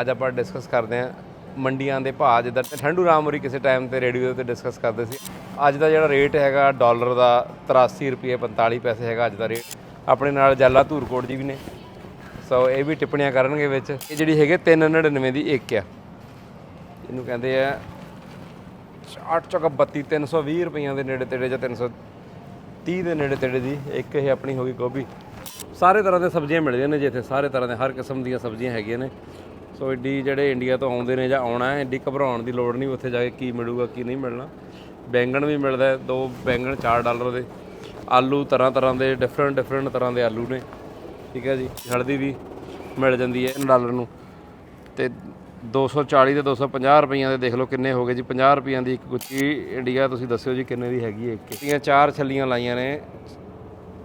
ਅੱਜ ਆਪਾਂ ਡਿਸਕਸ ਕਰਦੇ ਹਾਂ ਮੰਡੀਆਂ ਦੇ ਭਾਅ, ਜਿੱਦਾਂ ਠੰਡੂ ਰਾਮੋਰੀ ਕਿਸੇ ਟਾਈਮ ਤੇ ਰੇਡੀਓ ਤੇ ਡਿਸਕਸ ਕਰਦੇ ਸੀ। ਅੱਜ ਦਾ ਜਿਹੜਾ ਰੇਟ ਹੈਗਾ ਡਾਲਰ ਦਾ 83 ਰੁਪਏ 45 ਪੈਸੇ ਹੈਗਾ ਅੱਜ ਦਾ ਰੇਟ ਆਪਣੇ ਨਾਲ ਜੱਲਾ ਧੂਰਕੋਟ ਜੀ ਵੀ ਨੇ। ਸੋ ਇਹ ਵੀ ਟਿੱਪਣੀਆਂ ਕਰਨਗੇ ਵਿੱਚ। ਇਹ ਜਿਹੜੀ ਹੈਗੇ 399 ਦੀ ਇੱਕ ਆ। ਇਹਨੂੰ ਕਹਿੰਦੇ ਆ 8 ਚੌਕਾ 32 320 ਰੁਪਈਆਂ ਦੇ ਨੇੜੇ ਤੇੜੇ ਜਾਂ 330 ਦੇ ਨੇੜੇ ਤੇੜੇ ਦੀ ਇੱਕ ਇਹ ਆਪਣੀ ਹੋ ਗਈ ਗੋਭੀ। ਸਾਰੇ ਤਰ੍ਹਾਂ ਦੇ ਸਬਜ਼ੀਆਂ ਮਿਲਦੀਆਂ ਨੇ ਜਿੱਥੇ ਸਾਰੇ ਤਰ੍ਹਾਂ ਦੇ ਹਰ ਕਿਸਮ ਦੀਆਂ ਸਬਜ਼ੀਆਂ ਹੈਗੀਆਂ ਨੇ। ਸੋ ਏਡੀ ਜਿਹੜੇ ਇੰਡੀਆ ਤੋਂ ਆਉਂਦੇ ਨੇ ਜਾਂ ਆਉਣਾ ਹੈ, ਏਡੀ ਘਬਰਾਉਣ ਦੀ ਲੋੜ ਨਹੀਂ, ਉੱਥੇ ਜਾ ਕੇ ਕੀ ਮਿਲੂਗਾ, ਕੀ ਨਹੀਂ ਮਿਲਣਾ। ਬੈਂਗਣ ਵੀ ਮਿਲਦਾ ਦੋ ਬੈਂਗਣ 4 ਡਾਲਰ ਦੇ। ਆਲੂ ਤਰ੍ਹਾਂ ਤਰ੍ਹਾਂ ਦੇ ਡਿਫਰੈਂਟ ਡਿਫਰੈਂਟ ਤਰ੍ਹਾਂ ਦੇ ਆਲੂ ਨੇ। ਠੀਕ ਹੈ ਜੀ, ਹਲਦੀ ਵੀ ਮਿਲ ਜਾਂਦੀ ਹੈ 3 ਡਾਲਰ ਨੂੰ। ਤੇ 240 ਤੇ 250 ਰੁਪਈਆਂ ਦੇ ਦੇਖ ਲਓ ਕਿੰਨੇ ਹੋ ਗਏ ਜੀ। 50 ਰੁਪਈਆਂ ਦੀ ਇੱਕ ਗੁੱਚੀ ਇੰਡੀਆ, ਤੁਸੀਂ ਦੱਸਿਓ ਜੀ ਕਿੰਨੇ ਦੀ ਹੈਗੀ ਹੈ ਇੱਕ। ਇਹਦੀਆਂ ਚਾਰ ਛੱਲੀਆਂ ਲਾਈਆਂ ਨੇ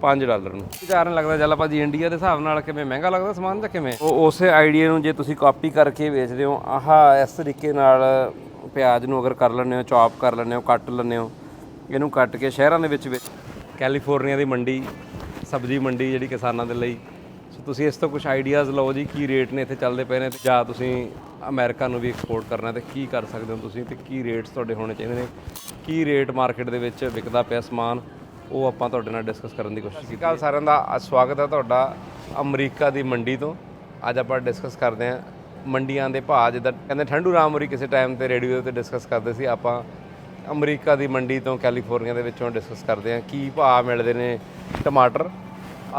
5 ਡਾਲਰ ਨੂੰ। ਵਿਚਾਰਨ ਲੱਗਦਾ ਚੱਲ ਭਾਜੀ ਇੰਡੀਆ ਦੇ ਹਿਸਾਬ ਨਾਲ ਕਿਵੇਂ ਮਹਿੰਗਾ ਲੱਗਦਾ ਸਮਾਨ ਜਾਂ ਕਿਵੇਂ? ਉਹ ਉਸੇ ਆਈਡੀਆ ਨੂੰ ਜੇ ਤੁਸੀਂ ਕਾਪੀ ਕਰਕੇ ਵੇਚਦੇ ਹੋ ਆਹ ਇਸ ਤਰੀਕੇ ਨਾਲ ਪਿਆਜ਼ ਨੂੰ ਅਗਰ ਕਰ ਲੈਂਦੇ ਹੋ ਚੌਪ ਕਰ ਲੈਂਦੇ ਹੋ ਕੱਟ ਲੈਂਦੇ ਹੋ ਇਹਨੂੰ ਕੱਟ ਕੇ ਸ਼ਹਿਰਾਂ ਦੇ ਵਿੱਚ ਵੇਚ ਕੈਲੀਫੋਰਨੀਆ ਦੀ ਮੰਡੀ ਸਬਜ਼ੀ ਮੰਡੀ ਜਿਹੜੀ ਕਿਸਾਨਾਂ ਦੇ ਲਈ। ਸੋ ਤੁਸੀਂ ਇਸ ਤੋਂ ਕੁਝ ਆਈਡੀਆਜ਼ ਲਓ ਜੀ ਕੀ ਰੇਟ ਨੇ ਇੱਥੇ ਚੱਲਦੇ ਪਏ ਨੇ ਤੇ ਜਾਂ ਤੁਸੀਂ ਅਮਰੀਕਾ ਨੂੰ ਵੀ ਐਕਸਪੋਰਟ ਕਰਨਾ ਤੇ ਕੀ ਕਰ ਸਕਦੇ ਹੋ ਤੁਸੀਂ ਤੇ ਕੀ ਰੇਟਸ ਤੁਹਾਡੇ ਹੋਣੇ ਚਾਹੀਦੇ ਨੇ? ਕੀ ਰੇਟ ਮਾਰਕੀਟ ਦੇ ਵਿੱਚ ਵਿਕਦਾ ਪਿਆ ਸਮਾਨ? ਉਹ ਆਪਾਂ ਤੁਹਾਡੇ ਨਾਲ ਡਿਸਕਸ ਕਰਨ ਦੀ ਕੋਸ਼ਿਸ਼ ਕੀਤੀ ਸਾਰਿਆਂ ਦਾ ਅੱਜ ਸਵਾਗਤ ਹੈ ਤੁਹਾਡਾ ਅਮਰੀਕਾ ਦੀ ਮੰਡੀ ਤੋਂ। ਅੱਜ ਆਪਾਂ ਡਿਸਕਸ ਕਰਦੇ ਹਾਂ ਮੰਡੀਆਂ ਦੇ ਭਾਅ, ਜਿੱਦਾਂ ਕਹਿੰਦੇ ਠੰਡੂ ਰਾਮੋਰੀ ਕਿਸੇ ਟਾਈਮ ਤੇ ਰੇਡੀਓ ਤੇ ਡਿਸਕਸ ਕਰਦੇ ਸੀ, ਆਪਾਂ ਅਮਰੀਕਾ ਦੀ ਮੰਡੀ ਤੋਂ ਕੈਲੀਫੋਰਨੀਆ ਦੇ ਵਿੱਚੋਂ ਡਿਸਕਸ ਕਰਦੇ ਹਾਂ ਕੀ ਭਾਅ ਮਿਲਦੇ ਨੇ ਟਮਾਟਰ।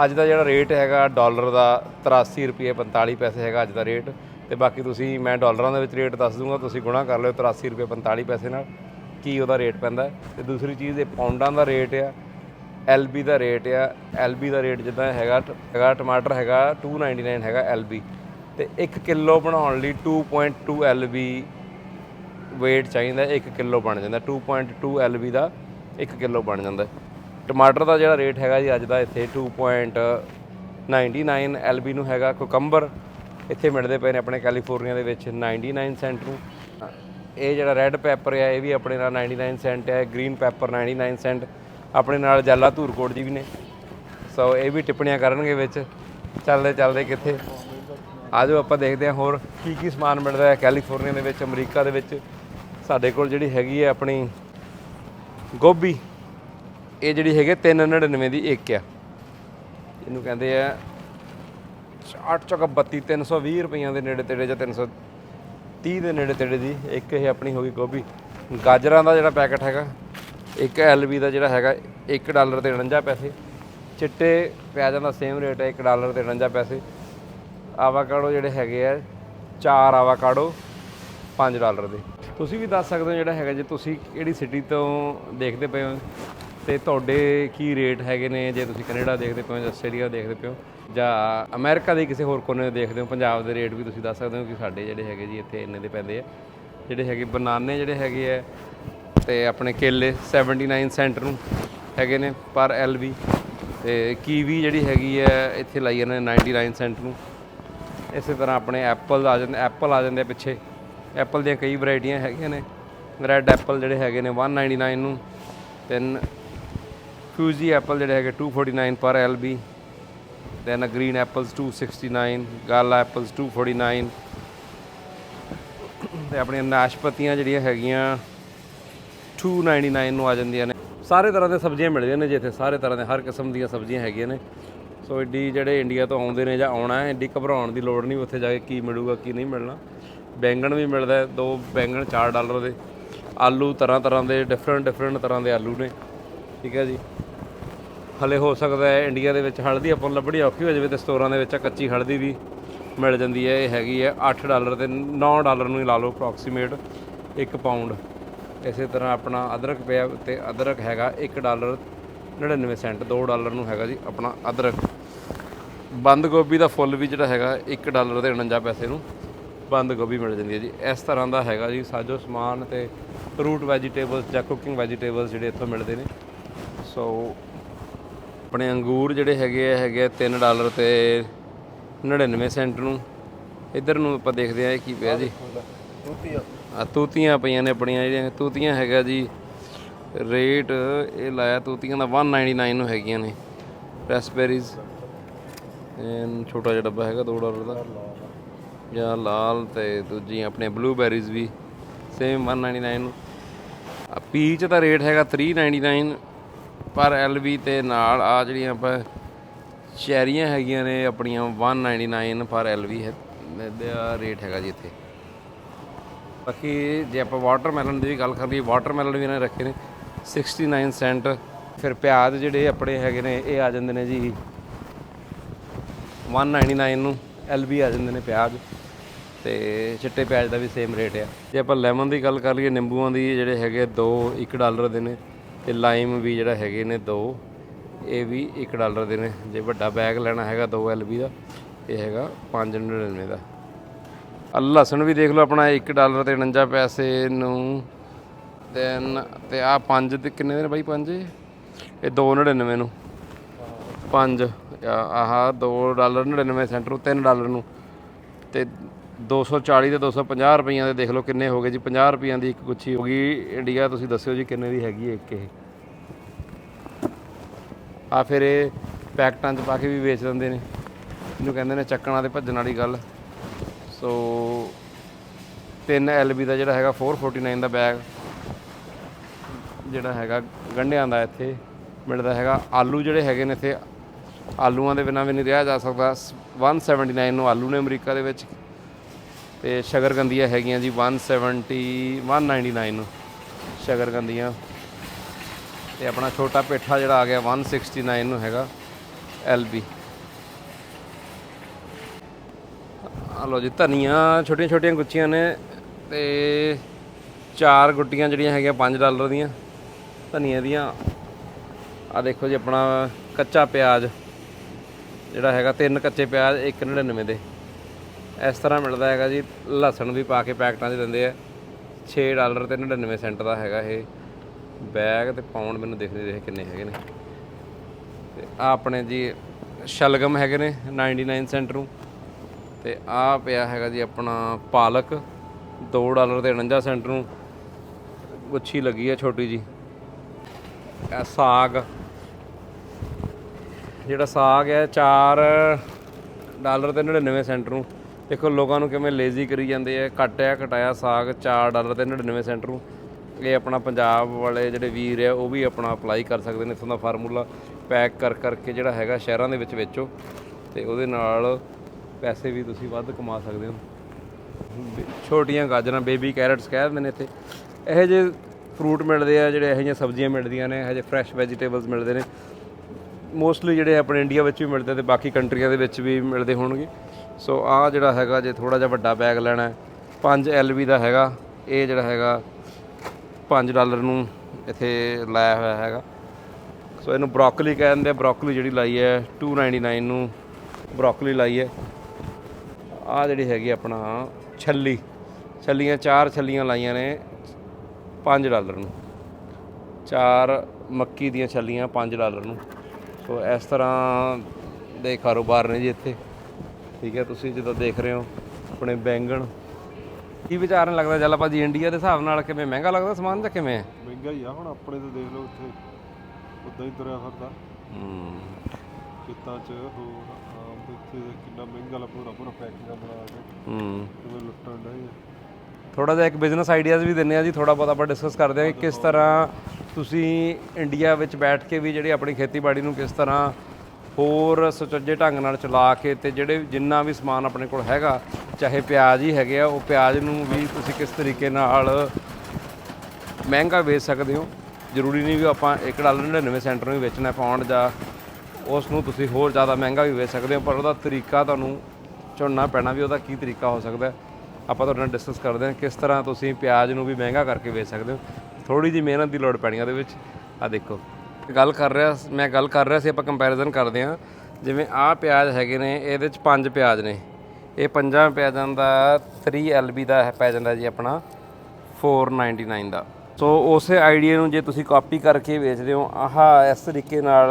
ਅੱਜ ਦਾ ਜਿਹੜਾ ਰੇਟ ਹੈਗਾ ਡਾਲਰ ਦਾ 83 ਰੁਪਏ 45 ਪੈਸੇ ਹੈਗਾ ਅੱਜ ਦਾ ਰੇਟ ਤੇ ਬਾਕੀ ਤੁਸੀਂ, ਮੈਂ ਡਾਲਰਾਂ ਦੇ ਵਿੱਚ ਰੇਟ ਦੱਸ ਦੂੰਗਾ, ਤੁਸੀਂ ਗੁਣਾ ਕਰ ਲਿਓ 83 ਰੁਪਏ 45 ਪੈਸੇ ਨਾਲ, ਕੀ ਉਹਦਾ ਰੇਟ ਪੈਂਦਾ ਹੈ। ਤੇ ਦੂਸਰੀ ਚੀਜ਼, ਇਹ ਪੌਂਡਾਂ ਦਾ ਰੇਟ ਆ। ਐਲਬੀ ਦਾ ਰੇਟ ਆ, ਐਲਬੀ ਦਾ ਰੇਟ ਜਿੱਦਾਂ ਹੈਗਾ ਟ- ਹੈਗਾ ਟਮਾਟਰ ਹੈਗਾ 299 ਹੈਗਾ ਐਲਬੀ ਤੇ 1 ਕਿਲੋ ਬਣਾਉਣ ਲਈ 2.2 ਐਲਬੀ weight ਚਾਹੀਦਾ 1 ਕਿਲੋ ਬਣ ਜਾਂਦਾ 2.2 ਐਲਬੀ ਦਾ 1 ਕਿਲੋ ਬਣ ਜਾਂਦਾ। ਟਮਾਟਰ ਦਾ ਜਿਹੜਾ ਰੇਟ ਹੈਗਾ ਜੀ ਅੱਜ ਦਾ ਇੱਥੇ 2.99 ਐਲਬੀ ਨੂੰ ਹੈਗਾ ਕੋਕੰਬਰ ਇੱਥੇ ਮਿਲਦੇ ਪਏ ਨੇ ਆਪਣੇ ਕੈਲੀਫੋਰਨੀਆ ਦੇ ਵਿੱਚ 99 ਸੈਂਟ ਨੂੰ। ਇਹ ਜਿਹੜਾ ਰੈੱਡ ਪੈਪਰ ਆ, ਇਹ ਵੀ ਆਪਣੇ ਨਾਲ 99 ਸੈਂਟ ਹੈ ਗ੍ਰੀਨ ਪੈਪਰ 99 ਸੈਂਟ ਆਪਣੇ ਨਾਲ ਜੱਲਾ ਧੂਰਕੋਟ ਜੀ ਵੀ ਨੇ। ਸੋ ਇਹ ਵੀ ਟਿੱਪਣੀਆਂ ਕਰਨਗੇ ਵਿੱਚ। ਚੱਲਦੇ ਚੱਲਦੇ ਕਿੱਥੇ? ਆਜੋ, ਆਪਾਂ ਦੇਖਦੇ ਹਾਂ ਹੋਰ ਕੀ ਕੀ ਸਮਾਨ ਮਿਲਦਾ ਹੈ ਕੈਲੀਫੋਰਨੀਆ ਦੇ ਵਿੱਚ, ਅਮਰੀਕਾ ਦੇ ਵਿੱਚ। ਸਾਡੇ ਕੋਲ ਜਿਹੜੀ ਹੈਗੀ ਹੈ ਆਪਣੀ ਗੋਭੀ। ਇਹ ਜਿਹੜੀ ਹੈਗੇ 399 ਦੀ ਇੱਕ ਆ। ਇਹਨੂੰ ਕਹਿੰਦੇ ਆ 8 ਚੌਕਾ 32 320 ਰੁਪਈਆਂ ਦੇ ਨੇੜੇ ਤੇੜੇ ਜਾਂ 330 ਦੇ ਨੇੜੇ ਤੇੜੇ ਦੀ ਇੱਕ ਇਹ ਆਪਣੀ ਹੋ ਗਈ ਗੋਭੀ। ਗਾਜਰਾਂ ਦਾ ਜਿਹੜਾ ਪੈਕਟ ਹੈਗਾ ਇੱਕ ਐਲਬੀ ਦਾ ਜਿਹੜਾ ਹੈਗਾ 1 ਡਾਲਰ ਤੇ 49 ਪੈਸੇ। ਚਿੱਟੇ ਪਿਆਜ਼ਾਂ ਦਾ ਸੇਮ ਰੇਟ ਹੈ 1 ਡਾਲਰ ਤੇ 49 ਪੈਸੇ। ਆਵਾਕਾਡੋ ਜਿਹੜੇ ਹੈਗੇ ਆ, ਚਾਰ ਆਵਾਕਾਡੋ 5 ਡਾਲਰ ਦੇ। ਤੁਸੀਂ ਵੀ ਦੱਸ ਸਕਦੇ ਹੋ ਜਿਹੜਾ ਹੈਗਾ, ਜੇ ਤੁਸੀਂ ਕਿਹੜੀ ਸਿਟੀ ਤੋਂ ਦੇਖਦੇ ਪਏ ਹੋ, ਤੇ ਤੁਹਾਡੇ ਕੀ ਰੇਟ ਹੈਗੇ ਨੇ? ਜੇ ਤੁਸੀਂ ਕੈਨੇਡਾ ਦੇਖਦੇ ਪਏ ਹੋ ਜਾਂ ਆਸਟ੍ਰੇਲੀਆ ਦੇਖਦੇ ਪਏ ਹੋ, ਜਾਂ ਅਮਰੀਕਾ ਦੇ ਕਿਸੇ ਹੋਰ ਕੋਨੇ ਦੇਖਦੇ ਹੋ, ਪੰਜਾਬ ਦੇ ਰੇਟ ਵੀ ਤੁਸੀਂ ਦੱਸ ਸਕਦੇ ਹੋ ਕਿ ਸਾਡੇ ਜਿਹੜੇ ਹੈਗੇ ਜੀ, ਇੱਥੇ ਇੰਨੇ ਦੇ ਪੈਂਦੇ ਆ। ਜਿਹੜੇ ਹੈਗੇ, ਬਨਾਨੇ ਜਿਹੜੇ ਹੈਗੇ ਆ ਤੇ ਆਪਣੇ ਕੇਲੇ 79 ਸੈਂਟ ਨੂੰ ਹੈਗੇ ਨੇ ਪਰ ਐਲਬੀ ਤੇ ਕੀਵੀ ਜਿਹੜੀ ਹੈਗੀ ਹੈ, ਇੱਥੇ ਲਾਈ ਜਾਂਦੇ ਨੇ 99 ਸੈਂਟ ਨੂੰ। ਇਸੇ ਤਰ੍ਹਾਂ ਆਪਣੇ ਐਪਲ ਆ ਜਾਂਦੇ ਐਪਲ ਆ ਜਾਂਦੇ ਆ ਪਿੱਛੇ। ਐਪਲ ਦੀਆਂ ਕਈ ਵੈਰਾਈਟੀਆਂ ਹੈਗੀਆਂ ਨੇ। ਰੈੱਡ ਐਪਲ ਜਿਹੜੇ ਹੈਗੇ ਨੇ 199 ਨੂੰ। ਦੈਨ ਫਿਊਜੀ ਐਪਲ ਜਿਹੜੇ ਹੈਗੇ 249 ਪਰ ਐਲਬੀ ਦੈਨ ਗ੍ਰੀਨ ਐਪਲਸ 269 ਗਾਲਾ ਐਪਲਸ 249 ਤੇ ਆਪਣੀਆਂ ਨਾਸ਼ਪਤੀਆਂ ਜਿਹੜੀਆਂ ਹੈਗੀਆਂ 299 ਨੂੰ ਆ ਜਾਂਦੀਆਂ ਨੇ। ਸਾਰੇ ਤਰ੍ਹਾਂ ਦੇ ਸਬਜ਼ੀਆਂ ਮਿਲਦੀਆਂ ਨੇ ਜਿੱਥੇ ਸਾਰੇ ਤਰ੍ਹਾਂ ਦੇ ਹਰ ਕਿਸਮ ਦੀਆਂ ਸਬਜ਼ੀਆਂ ਹੈਗੀਆਂ ਨੇ। ਸੋ ਏਡੀ ਜਿਹੜੇ ਇੰਡੀਆ ਤੋਂ ਆਉਂਦੇ ਨੇ ਜਾਂ ਆਉਣਾ ਹੈ ਏਡੀ ਘਬਰਾਉਣ ਦੀ ਲੋੜ ਨਹੀਂ ਉੱਥੇ ਜਾ ਕੇ ਕੀ ਮਿਲੂਗਾ ਕੀ ਨਹੀਂ ਮਿਲਣਾ। ਬੈਂਗਣ ਵੀ ਮਿਲਦਾ ਹੈ, ਦੋ ਬੈਂਗਣ 4 ਡਾਲਰ ਦੇ। ਆਲੂ ਤਰ੍ਹਾਂ ਤਰ੍ਹਾਂ ਦੇ ਡਿਫਰੈਂਟ ਡਿਫਰੈਂਟ ਤਰ੍ਹਾਂ ਦੇ ਆਲੂ ਨੇ। ਠੀਕ ਹੈ ਜੀ। ਹਲੇ ਹੋ ਸਕਦਾ ਹੈ ਇੰਡੀਆ ਦੇ ਵਿੱਚ ਹਲਦੀ ਆਪਾਂ ਨੂੰ ਲੱਭਣੀ ਔਖੀ ਹੋ ਜਾਵੇ ਤੇ ਸਟੋਰਾਂ ਦੇ ਵਿੱਚ ਕੱਚੀ ਹਲਦੀ ਵੀ ਮਿਲ ਜਾਂਦੀ ਹੈ। ਇਹ ਹੈਗੀ ਹੈ 8 ਡਾਲਰ ਤੇ 9 ਡਾਲਰ ਨੂੰ ਹੀ ਲਾ ਲਓ ਅਪਰੋਕਸੀਮੇਟ 1 ਪਾਉਂਡ ਇਸੇ ਤਰ੍ਹਾਂ ਆਪਣਾ ਅਦਰਕ ਪਿਆ ਤੇ ਅਦਰਕ ਹੈਗਾ 1 ਡਾਲਰ 99 ਸੈਂਟ 2 ਡਾਲਰ ਨੂੰ ਹੈਗਾ ਜੀ ਆਪਣਾ ਅਦਰਕ। ਬੰਦ ਗੋਭੀ ਦਾ ਫੁੱਲ ਵੀ ਜਿਹੜਾ ਹੈਗਾ 1 ਡਾਲਰ ਤੇ 49 ਪੈਸੇ ਨੂੰ ਬੰਦ ਗੋਭੀ ਮਿਲ ਜਾਂਦੀ ਹੈ ਜੀ। ਇਸ ਤਰ੍ਹਾਂ ਦਾ ਹੈਗਾ ਜੀ ਸਾਜੋ ਸਮਾਨ ਤੇ ਫਰੂਟ ਵੈਜੀਟੇਬਲਸ ਜਾਂ ਕੁਕਿੰਗ ਵੈਜੀਟੇਬਲਸ ਜਿਹੜੇ ਇੱਥੋਂ ਮਿਲਦੇ ਨੇ। ਸੋ ਆਪਣੇ ਅੰਗੂਰ ਜਿਹੜੇ ਹੈਗੇ ਆ, ਹੈਗੇ 3 ਡਾਲਰ ਤੇ 99 ਸੈਂਟ ਨੂੰ। ਇੱਧਰ ਨੂੰ ਆਪਾਂ ਦੇਖਦੇ ਆ ਇਹ ਕੀ ਪਿਆ ਜੀ। ਆ ਤੂਤੀਆਂ ਪਈਆਂ ਨੇ ਆਪਣੀਆਂ ਜਿਹੜੀਆਂ। ਤੂਤੀਆਂ ਹੈਗਾ ਜੀ, ਰੇਟ ਇਹ ਲਾਇਆ ਤੂਤੀਆਂ ਦਾ 199 ਨੂੰ ਹੈਗੀਆਂ ਨੇ। ਰੈਸਪਬੇਰੀਜ਼ ਐਨ ਛੋਟਾ ਜਿਹਾ ਡੱਬਾ ਹੈਗਾ 2 ਡਾਲਰ ਦਾ। ਜਾਂ ਲਾਲ ਤੇ ਦੂਜੀ ਆਪਣੇ ਬਲੂਬੈਰੀਜ਼ ਵੀ ਸੇਮ 199 ਨੂੰ। ਆ ਪੀਚ ਦਾ ਰੇਟ ਹੈਗਾ 399 ਪਰ ਐਲਬੀ ਤੇ ਨਾਲ ਆ ਜਿਹੜੀਆਂ ਆਪਾਂ ਚੈਰੀਆਂ ਹੈਗੀਆਂ ਨੇ ਆਪਣੀਆਂ 199 ਪਰ ਐਲਬੀ ਹੈ ਦਾ ਰੇਟ ਹੈਗਾ ਜੀ ਇੱਥੇ। ਬਾਕੀ ਜੇ ਆਪਾਂ ਵਾਟਰਮੈਲਨ ਦੀ ਵੀ ਗੱਲ ਕਰ ਕਰੀਏ ਵਾਟਰਮੈਲਨ ਵੀ ਇਹਨਾਂ ਨੇ ਰੱਖੇ ਨੇ। 69 ਸੈਂਟ ਫਿਰ ਪਿਆਜ਼ ਜਿਹੜੇ ਆਪਣੇ ਹੈਗੇ ਨੇ, ਇਹ ਆ ਜਾਂਦੇ ਨੇ ਜੀ। 199 ਨੂੰ ਐਲਬੀ ਆ ਜਾਂਦੇ ਨੇ ਪਿਆਜ਼। ਤੇ ਚਿੱਟੇ ਪਿਆਜ਼ ਦਾ ਵੀ ਸੇਮ ਰੇਟ ਆ। ਜੇ ਆਪਾਂ ਲੈਮਨ ਦੀ ਗੱਲ ਕਰ ਲਈਏ, ਨਿੰਬੂਆਂ ਦੀ ਜਿਹੜੇ ਹੈਗੇ 2 1 ਡਾਲਰ ਦੇ ਨੇ। ਤੇ ਲਾਈਮ ਵੀ ਜਿਹੜਾ ਹੈਗੇ ਨੇ 2 ਇਹ ਵੀ 1 ਡਾਲਰ ਦੇ ਨੇ। ਜੇ ਵੱਡਾ ਬੈਗ ਲੈਣਾ ਹੈਗਾ 2 ਐਲਬੀ ਦਾ, ਇਹ ਹੈਗਾ 599 ਦਾ। ਲਸਣ ਵੀ ਦੇਖ ਲਓ ਆਪਣਾ 1 ਡਾਲਰ ਤੇ 49 ਪੈਸੇ ਨੂੰ। ਤਿੰਨ ਤੇ ਆ 5 ਤੇ ਕਿੰਨੇ ਦੇ ਨੇ ਬਾਈ 5 ਇਹ 299 ਨੂੰ। 5 ਆਹ 2 ਡਾਲਰ 99 ਸੈਂਟ ਨੂੰ 3 ਡਾਲਰ ਨੂੰ। ਤੇ 240 ਤੇ 250 ਰੁਪਈਆਂ ਦੇ ਦੇਖ ਲਓ ਕਿੰਨੇ ਹੋ ਗਏ ਜੀ। 50 ਰੁਪਈਆਂ ਦੀ ਇੱਕ ਗੁੱਛੀ ਹੋ ਗਈ। ਇੰਡੀਆ, ਤੁਸੀਂ ਦੱਸਿਓ ਜੀ ਕਿੰਨੇ ਦੀ ਹੈਗੀ ਹੈ ਇੱਕ ਇਹ। ਆ ਫਿਰ ਇਹ ਪੈਕਟਾਂ 'ਚ ਪਾ ਕੇ ਵੀ ਵੇਚ ਦਿੰਦੇ ਨੇ। ਇਹਨੂੰ ਕਹਿੰਦੇ ਨੇ ਚੱਕਣਾ ਤੇ ਭੱਜਣ ਵਾਲੀ ਗੱਲ। ਸੋ 3 ਐਲਬੀ ਦਾ ਜਿਹੜਾ ਹੈਗਾ 449 ਦਾ ਬੈਗ, ਜਿਹੜਾ ਹੈਗਾ ਗੰਢਿਆਂ ਦਾ ਇੱਥੇ ਮਿਲਦਾ ਹੈਗਾ। ਆਲੂ ਜਿਹੜੇ ਹੈਗੇ ਨੇ ਇੱਥੇ, ਆਲੂਆਂ ਦੇ ਬਿਨਾਂ ਵੀ ਨਹੀਂ ਰਿਹਾ ਜਾ ਸਕਦਾ। 179 ਨੂੰ ਆਲੂ ਨੇ ਅਮਰੀਕਾ ਦੇ ਵਿੱਚ। ਤੇ ਸ਼ਗਰਗੰਦੀਆਂ ਹੈਗੀਆਂ ਜੀ 170 199 ਨੂੰ ਸ਼ਗਰਗੰਦੀਆਂ। ਤੇ ਆਪਣਾ ਛੋਟਾ ਪੇਠਾ ਜਿਹੜਾ ਆ ਗਿਆ 169 ਨੂੰ ਹੈਗਾ ਐਲਬੀ। ਆ ਲੋ ਜੀ, ਧਨੀਆ ਛੋਟੀਆਂ ਛੋਟੀਆਂ ਗੁੱਚੀਆਂ ਨੇ ਤੇ ਚਾਰ ਗੁੱਟੀਆਂ ਜਿਹੜੀਆਂ ਹੈਗੀਆਂ 5 ਡਾਲਰ ਦੀਆਂ, ਧਨੀਆ ਦੀਆਂ। ਆ ਦੇਖੋ ਜੀ, ਆਪਣਾ ਕੱਚਾ ਪਿਆਜ਼, ਜਿਹੜਾ ਹੈਗਾ, ਤਿੰਨ ਕੱਚੇ ਪਿਆਜ਼ 199 ਦੇ। ਇਸ ਤਰ੍ਹਾਂ ਮਿਲਦਾ ਹੈਗਾ ਜੀ, ਲਸਣ ਵੀ ਪਾ ਕੇ ਪੈਕਟਾਂ 'ਚ ਦਿੰਦੇ ਆ। 6 ਡਾਲਰ ਤੇ 99 ਸੈਂਟ ਦਾ ਹੈਗਾ ਇਹ। ਬੈਗ ਤੇ ਪਾਉਂਡ ਮੈਨੂੰ ਦਿਖ ਨਹੀਂ ਰਹੇ ਕਿੰਨੇ ਹੈਗੇ ਨੇ। ਤੇ ਆ ਆਪਣੇ ਜੀ, ਸ਼ਲਗਮ ਹੈਗੇ ਨੇ 99 ਸੈਂਟ ਨੂੰ। ਤੇ ਆ ਪਿਆ ਹੈਗਾ ਜੀ ਆਪਣਾ ਪਾਲਕ 2 ਡਾਲਰ ਤੇ 49 ਸੈਂਟ ਨੂੰ। ਗੁੱਛੀ ਲੱਗੀ ਹੈ ਛੋਟੀ ਜੀ ਇਹ ਸਾਗ। ਜਿਹੜਾ ਸਾਗ ਹੈ 4 ਡਾਲਰ ਤੇ 99 ਸੈਂਟ ਨੂੰ। ਦੇਖੋ, ਲੋਕਾਂ ਨੂੰ ਕਿਵੇਂ ਲੇਜ਼ੀ ਕਰੀ ਜਾਂਦੇ ਆ। ਕੱਟਿਆ ਕਟਾਇਆ ਸਾਗ 4 ਡਾਲਰ ਤੇ 99 ਸੈਂਟ ਨੂੰ। ਇਹ ਆਪਣਾ ਪੰਜਾਬ ਵਾਲੇ ਜਿਹੜੇ ਵੀਰ ਆ, ਉਹ ਵੀ ਆਪਣਾ ਅਪਲਾਈ ਕਰ ਸਕਦੇ ਨੇ ਇਥੋਂ ਦਾ ਫਾਰਮੂਲਾ ਪੈਕ ਕਰ ਕਰਕੇ ਜਿਹੜਾ ਹੈਗਾ ਸ਼ਹਿਰਾਂ ਦੇ ਵਿੱਚ ਵੇਚੋ। ਤੇ ਉਹਦੇ ਨਾਲ ਪੈਸੇ ਵੀ ਤੁਸੀਂ ਵੱਧ ਕਮਾ ਸਕਦੇ ਹੋ। ਛੋਟੀਆਂ ਗਾਜਰਾਂ ਬੇਬੀ ਕੈਰਟਸ ਕਹਿ ਦਿੰਦੇ ਨੇ ਇੱਥੇ। ਇਹੋ ਜਿਹੇ ਫਰੂਟ ਮਿਲਦੇ ਆ, ਜਿਹੜੇ ਇਹੋ ਜਿਹੀਆਂ ਸਬਜ਼ੀਆਂ ਮਿਲਦੀਆਂ ਨੇ, ਇਹੋ ਜਿਹੇ ਫਰੈਸ਼ ਵੈਜੀਟੇਬਲਸ ਮਿਲਦੇ ਨੇ। ਮੋਸਟਲੀ ਜਿਹੜੇ ਆਪਣੇ ਇੰਡੀਆ ਵਿੱਚ ਵੀ ਮਿਲਦੇ ਤੇ ਬਾਕੀ ਕੰਟਰੀਆਂ ਦੇ ਵਿੱਚ ਵੀ ਮਿਲਦੇ ਹੋਣਗੇ। ਸੋ ਆ ਜਿਹੜਾ ਹੈਗਾ, ਜੇ ਥੋੜਾ ਜਿਹਾ ਵੱਡਾ ਬੈਗ ਲੈਣਾ ਹੈ 5 ਐਲਬੀ ਦਾ ਹੈਗਾ। ਇਹ ਜਿਹੜਾ ਹੈਗਾ 5 ਡਾਲਰ ਨੂੰ ਇੱਥੇ ਲਾਇਆ ਹੋਇਆ ਹੈਗਾ। ਸੋ ਇਹਨੂੰ ਬ੍ਰੋਕਲੀ ਕਹਿੰਦੇ ਆ। ਬ੍ਰੋਕਲੀ ਜਿਹੜੀ ਲਾਈ ਹੈ 299 ਨੂੰ ਬ੍ਰੋਕਲੀ ਲਾਈ ਹੈ। ਆ ਜਿਹੜੀ ਹੈਗੀ ਆਪਣਾ ਛੱਲੀ ਛੱਲੀਆਂ ਚਾਰ ਛੱਲੀਆਂ ਲਾਈਆਂ ਨੇ 5 ਡਾਲਰ ਨੂੰ। ਚਾਰ ਮੱਕੀ ਦੀਆਂ ਛੱਲੀਆਂ 5 ਡਾਲਰ ਨੂੰ। ਸੋ ਇਸ ਤਰ੍ਹਾਂ ਦੇ ਕਾਰੋਬਾਰ ਨੇ ਜੀ ਇੱਥੇ। ਠੀਕ ਹੈ ਤੁਸੀਂ ਜਦੋਂ ਦੇਖ ਰਹੇ ਹੋ ਆਪਣੇ ਬੈਂਗਣ। ਕੀ ਵਿਚਾਰਨ ਲੱਗਦਾ ਚੱਲ ਭਾਜੀ ਇੰਡੀਆ ਦੇ ਹਿਸਾਬ ਨਾਲ ਕਿਵੇਂ? ਮਹਿੰਗਾ ਲੱਗਦਾ ਸਮਾਨ ਜਾਂ ਕਿਵੇਂ? ਮਹਿੰਗਾ ਹੀ ਆ ਹੁਣ ਆਪਣੇ ਤੇ ਦੇਖ ਲਓ ਉੱਥੇ। ਉਦਾਂ ਹੀ ਤੁਰਿਆ ਫਿਰਦਾ। ਹੂੰ। ਖੇਤਾਂ 'ਚ ਹੋਰ ਆਮ ਇੱਥੇ ਕਿੰਨਾ ਮਹਿੰਗਾ ਲਾ ਪੂਰਾ ਪੂਰਾ ਪੈਕਿੰਗਾਂ ਬਣਾ ਕੇ। ਹੂੰ। ਕਿਵੇਂ ਲੁੱਟਣ ਡਏ ਆ? ਥੋੜਾ ਜਿਹਾ ਇੱਕ ਬਿਜ਼ਨਸ ਆਈਡੀਆਜ਼ ਵੀ ਦਿੰਨੇ ਆ ਜੀ ਥੋੜਾ ਬਹੁਤ ਆਪਾਂ ਡਿਸਕਸ ਕਰਦੇ ਹਾਂ ਕਿ ਕਿਸ ਤਰ੍ਹਾਂ ਤੁਸੀਂ ਇੰਡੀਆ ਵਿੱਚ ਬੈਠ ਕੇ ਵੀ ਜਿਹੜੀ ਆਪਣੀ ਖੇਤੀਬਾੜੀ ਨੂੰ ਕਿਸ ਤਰ੍ਹਾਂ ਹੋਰ ਸੁਚੱਜੇ ਢੰਗ ਨਾਲ ਚਲਾ ਕੇ ਤੇ ਜਿਹੜੇ ਜਿੰਨਾ ਵੀ ਸਮਾਨ ਆਪਣੇ ਕੋਲ ਹੈਗਾ ਚਾਹੇ ਪਿਆਜ਼ ਹੀ ਹੈਗੇ ਆ ਉਹ ਪਿਆਜ਼ ਨੂੰ ਵੀ ਤੁਸੀਂ ਕਿਸ ਤਰੀਕੇ ਨਾਲ ਮਹਿੰਗਾ ਵੇਚ ਸਕਦੇ ਹੋ। ਜ਼ਰੂਰੀ ਨਹੀਂ ਵੀ ਆਪਾਂ 1 ਡਾਲਰ 99 ਸੈਂਟ ਨੂੰ ਹੀ ਵੇਚਣਾ ਪਾਉਂਡ ਜਾਂ ਉਸ ਨੂੰ ਤੁਸੀਂ ਹੋਰ ਜ਼ਿਆਦਾ ਮਹਿੰਗਾ ਵੀ ਵੇਚ ਸਕਦੇ ਹੋ, ਪਰ ਉਹਦਾ ਤਰੀਕਾ ਤੁਹਾਨੂੰ ਚੁਣਨਾ ਪੈਣਾ ਵੀ ਉਹਦਾ ਕੀ ਤਰੀਕਾ ਹੋ ਸਕਦਾ ਆਪਾਂ ਤੁਹਾਡੇ ਨਾਲ ਡਿਸਕਸ ਕਰਦੇ ਹਾਂ ਕਿਸ ਤਰ੍ਹਾਂ ਤੁਸੀਂ ਪਿਆਜ਼ ਨੂੰ ਵੀ ਮਹਿੰਗਾ ਕਰਕੇ ਵੇਚ ਸਕਦੇ ਹੋ। ਥੋੜੀ ਜਿਹੀ ਮਿਹਨਤ ਦੀ ਲੋੜ ਪੈਣੀ ਆ ਉਹਦੇ ਵਿੱਚ। ਆ ਦੇਖੋ, ਗੱਲ ਕਰ ਰਿਹਾ ਮੈਂ ਗੱਲ ਕਰ ਰਿਹਾ ਸੀ, ਆਪਾਂ ਕੰਪੈਰੀਜ਼ਨ ਕਰਦੇ ਹਾਂ। ਜਿਵੇਂ ਆਹ ਪਿਆਜ਼ ਹੈਗੇ ਨੇ, ਇਹਦੇ ਵਿੱਚ ਪੰਜ ਪਿਆਜ਼ ਨੇ। ਇਹ ਪੰਜਾਂ ਪਿਆਜ਼ਾਂ ਦਾ 3 ਐਲਬੀ ਦਾ ਪੈ ਜਾਂਦਾ ਜੀ ਆਪਣਾ 499 ਦਾ। ਸੋ ਉਸੇ ਆਈਡੀਆ ਨੂੰ ਜੇ ਤੁਸੀਂ ਕਾਪੀ ਕਰਕੇ ਵੇਚਦੇ ਹੋ, ਆਹ ਇਸ ਤਰੀਕੇ ਨਾਲ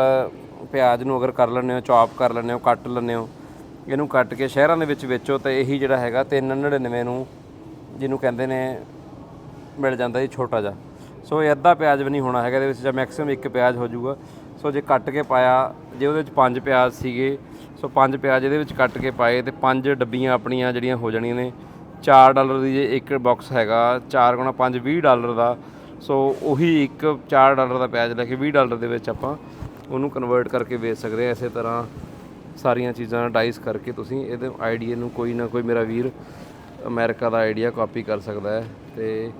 ਪਿਆਜ਼ ਨੂੰ ਅਗਰ ਕਰ ਲੈਂਦੇ ਹੋ, ਚੌਪ ਕਰ ਲੈਂਦੇ ਹੋ, ਕੱਟ ਲੈਂਦੇ ਹੋ, ਇਹਨੂੰ ਕੱਟ ਕੇ ਸ਼ਹਿਰਾਂ ਦੇ ਵਿੱਚ ਵੇਚੋ ਤਾਂ ਇਹੀ ਜਿਹੜਾ ਹੈਗਾ 399 ਨੂੰ ਜਿਹਨੂੰ ਕਹਿੰਦੇ ਨੇ ਮਿਲ ਜਾਂਦਾ ਜੀ ਛੋਟਾ ਜਿਹਾ। ਸੋ ਇਹ ਅੱਧਾ ਪਿਆਜ਼ ਵੀ ਨਹੀਂ ਹੋਣਾ ਹੈਗਾ, ਇਹਦੇ ਵਿੱਚ ਜਾਂ ਮੈਕਸਿਮਮ ਇੱਕ ਪਿਆਜ਼ ਹੋ ਜਾਊਗਾ। ਸੋ ਜੇ ਕੱਟ ਕੇ ਪਾਇਆ, ਜੇ ਉਹਦੇ ਵਿੱਚ ਪੰਜ ਪਿਆਜ਼ ਸੀਗੇ, ਸੋ ਪੰਜ ਪਿਆਜ਼ ਇਹਦੇ ਵਿੱਚ ਕੱਟ ਕੇ ਪਾਏ ਤੇ ਪੰਜ ਡੱਬੀਆਂ ਆਪਣੀਆਂ ਜਿਹੜੀਆਂ ਹੋ ਜਾਣੀਆਂ ਨੇ 4 ਡਾਲਰ ਦੀ ਜੇ ਇੱਕ ਬਾਕਸ ਹੈਗਾ 4 ਗੁਣਾ 5 20 ਡਾਲਰ ਦਾ, ਸੋ ਉਹੀ ਇੱਕ 4 ਡਾਲਰ ਦਾ ਪਿਆਜ਼ ਲੈ ਕੇ 20 ਡਾਲਰ ਦੇ ਵਿੱਚ ਆਪਾਂ ਉਹਨੂੰ ਕਨਵਰਟ ਕਰਕੇ ਵੇਚ ਸਕਦੇ ਹਾਂ ਇਸੇ ਤਰ੍ਹਾਂ ਸਾਰੀਆਂ ਚੀਜ਼ਾਂ ਡਾਈਸ ਕਰਕੇ ਤੁਸੀਂ ਇਹਦੇ ਆਈਡੀਆ ਨੂੰ ਕੋਈ ਨਾ ਕੋਈ ਮੇਰਾ ਵੀਰ ਅਮਰੀਕਾ ਦਾ ਆਈਡੀਆ ਕਾਪੀ ਕਰ ਸਕਦਾ ਹੈ ਤੇ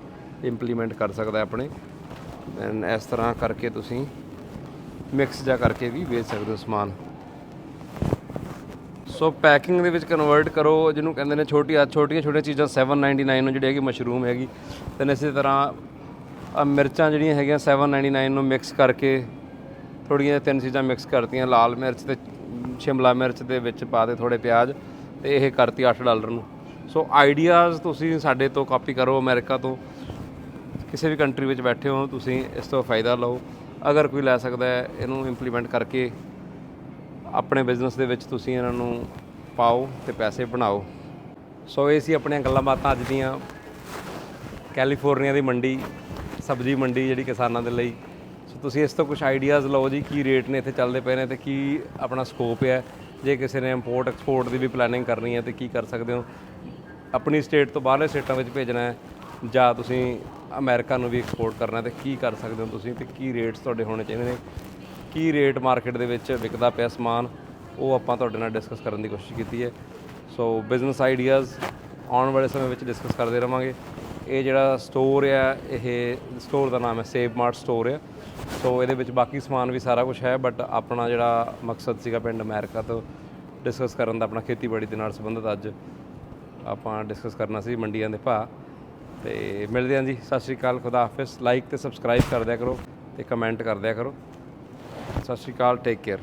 ਇੰਪਲੀਮੈਂਟ ਕਰ ਸਕਦਾ ਆਪਣੇ। ਦੈਨ ਇਸ ਤਰ੍ਹਾਂ ਕਰਕੇ ਤੁਸੀਂ ਮਿਕਸ ਜਾ ਕਰਕੇ ਵੀ ਵੇਚ ਸਕਦੇ ਹੋ ਸਮਾਨ। ਸੋ ਪੈਕਿੰਗ ਦੇ ਵਿੱਚ ਕਨਵਰਟ ਕਰੋ, ਜਿਹਨੂੰ ਕਹਿੰਦੇ ਨੇ ਛੋਟੀਆਂ ਛੋਟੀਆਂ ਛੋਟੀਆਂ ਚੀਜ਼ਾਂ 799 ਨੂੰ ਜਿਹੜੀ ਹੈਗੀ ਮਸ਼ਰੂਮ ਹੈਗੀ। ਤੇ ਇਸੇ ਤਰ੍ਹਾਂ ਆਹ ਮਿਰਚਾਂ ਜਿਹੜੀਆਂ ਹੈਗੀਆਂ 799 ਨੂੰ ਮਿਕਸ ਕਰਕੇ ਥੋੜੀਆਂ ਤਿੰਨ ਚੀਜ਼ਾਂ ਮਿਕਸ ਕਰਤੀਆਂ, ਲਾਲ ਮਿਰਚ ਤੇ ਸ਼ਿਮਲਾ ਮਿਰਚ ਦੇ ਵਿੱਚ ਪਾ ਦੇ ਥੋੜੇ ਪਿਆਜ਼ ਤੇ ਇਹ ਕਰਤੀ 8 ਡਾਲਰ ਨੂੰ। ਸੋ ਆਈਡੀਆਜ਼ ਤੁਸੀਂ ਸਾਡੇ ਤੋਂ ਕਾਪੀ ਕਰੋ ਅਮਰੀਕਾ ਤੋਂ। ਕਿਸੇ ਵੀ ਕੰਟਰੀ ਵਿੱਚ ਬੈਠੇ ਹੋ, ਤੁਸੀਂ ਇਸ ਤੋਂ ਫਾਇਦਾ ਲਓ। ਅਗਰ ਕੋਈ ਲੈ ਸਕਦਾ ਹੈ, ਇਹਨੂੰ ਇੰਪਲੀਮੈਂਟ ਕਰਕੇ ਆਪਣੇ ਬਿਜ਼ਨਸ ਦੇ ਵਿੱਚ ਤੁਸੀਂ ਇਹਨਾਂ ਨੂੰ ਪਾਓ ਤੇ ਪੈਸੇ ਬਣਾਓ। ਸੋ ਇਹ ਸੀ ਆਪਣੀਆਂ ਗੱਲਾਂ ਬਾਤਾਂ ਅੱਜ ਦੀਆਂ। ਕੈਲੀਫੋਰਨੀਆ ਦੀ ਮੰਡੀ, ਸਬਜ਼ੀ ਮੰਡੀ ਜਿਹੜੀ ਕਿਸਾਨਾਂ ਦੇ ਲਈ ਸੋ ਤੁਸੀਂ ਇਸ ਤੋਂ ਕੁਝ ਆਈਡੀਆਜ਼ ਲਓ ਜੀ, ਕੀ ਰੇਟ ਨੇ ਇੱਥੇ ਚੱਲਦੇ ਪਏ ਨੇ ਤੇ ਕੀ ਆਪਣਾ ਸਕੋਪ ਹੈ? ਜੇ ਕਿਸੇ ਨੇ ਇੰਪੋਰਟ ਐਕਸਪੋਰਟ ਦੀ ਵੀ ਪਲੈਨਿੰਗ ਕਰਨੀ ਹੈ ਤੇ ਕੀ ਕਰ ਸਕਦੇ ਹੋ? ਆਪਣੀ ਸਟੇਟ ਤੋਂ ਬਾਹਰਲੇ ਸਟੇਟਾਂ ਵਿੱਚ ਭੇਜਣਾ ਹੈ, ਜਾਂ ਤੁਸੀਂ ਅਮਰੀਕਾ ਨੂੰ ਵੀ ਐਕਸਪੋਰਟ ਕਰਨਾ ਹੈ, ਤੇ ਕੀ ਕਰ ਸਕਦੇ ਹੋ ਤੁਸੀਂ ਤੇ ਕੀ ਰੇਟਸ ਤੁਹਾਡੇ ਹੋਣੇ ਚਾਹੀਦੇ ਨੇ? ਕੀ ਰੇਟ ਮਾਰਕੀਟ ਦੇ ਵਿੱਚ ਵਿਕਦਾ ਪਿਆ ਸਮਾਨ? ਉਹ ਆਪਾਂ ਤੁਹਾਡੇ ਨਾਲ ਡਿਸਕਸ ਕਰਨ ਦੀ ਕੋਸ਼ਿਸ਼ ਕੀਤੀ ਹੈ। ਸੋ ਬਿਜ਼ਨਸ ਆਈਡੀਆਜ਼ ਆਉਣ ਵਾਲੇ ਸਮੇਂ ਵਿੱਚ ਡਿਸਕਸ ਕਰਦੇ ਰਵਾਂਗੇ। ਇਹ ਜਿਹੜਾ ਸਟੋਰ ਆ, ਇਹ ਸਟੋਰ ਦਾ ਨਾਮ ਹੈ ਸੇਵ ਮਾਰਟ ਸਟੋਰ ਆ। ਸੋ ਇਹਦੇ ਵਿੱਚ ਬਾਕੀ ਸਮਾਨ ਵੀ ਸਾਰਾ ਕੁਝ ਹੈ ਬਟ ਆਪਣਾ ਜਿਹੜਾ ਮਕਸਦ ਸੀਗਾ ਪਿੰਡ ਅਮਰੀਕਾ ਤੋਂ ਡਿਸਕਸ ਕਰਨ ਦਾ, ਆਪਣਾ ਖੇਤੀਬਾੜੀ ਦੇ ਨਾਲ ਸੰਬੰਧਿਤ ਅੱਜ ਆਪਾਂ ਡਿਸਕਸ ਕਰਨਾ ਸੀ ਮੰਡੀਆਂ ਦੇ ਭਾਅ। ਤੇ ਮਿਲਦੇ ਹਾਂ ਜੀ, ਸਤਿ ਸ਼੍ਰੀ ਅਕਾਲ, ਖੁਦਾ ਹਾਫਿਜ਼। ਲਾਈਕ ਤੇ ਸਬਸਕ੍ਰਾਈਬ ਕਰ ਦਿਆ ਕਰੋ ਤੇ ਕਮੈਂਟ ਕਰ ਦਿਆ ਕਰੋ। ਸਤਿ ਸ਼੍ਰੀ ਅਕਾਲ ਟੇਕ ਕੇਅਰ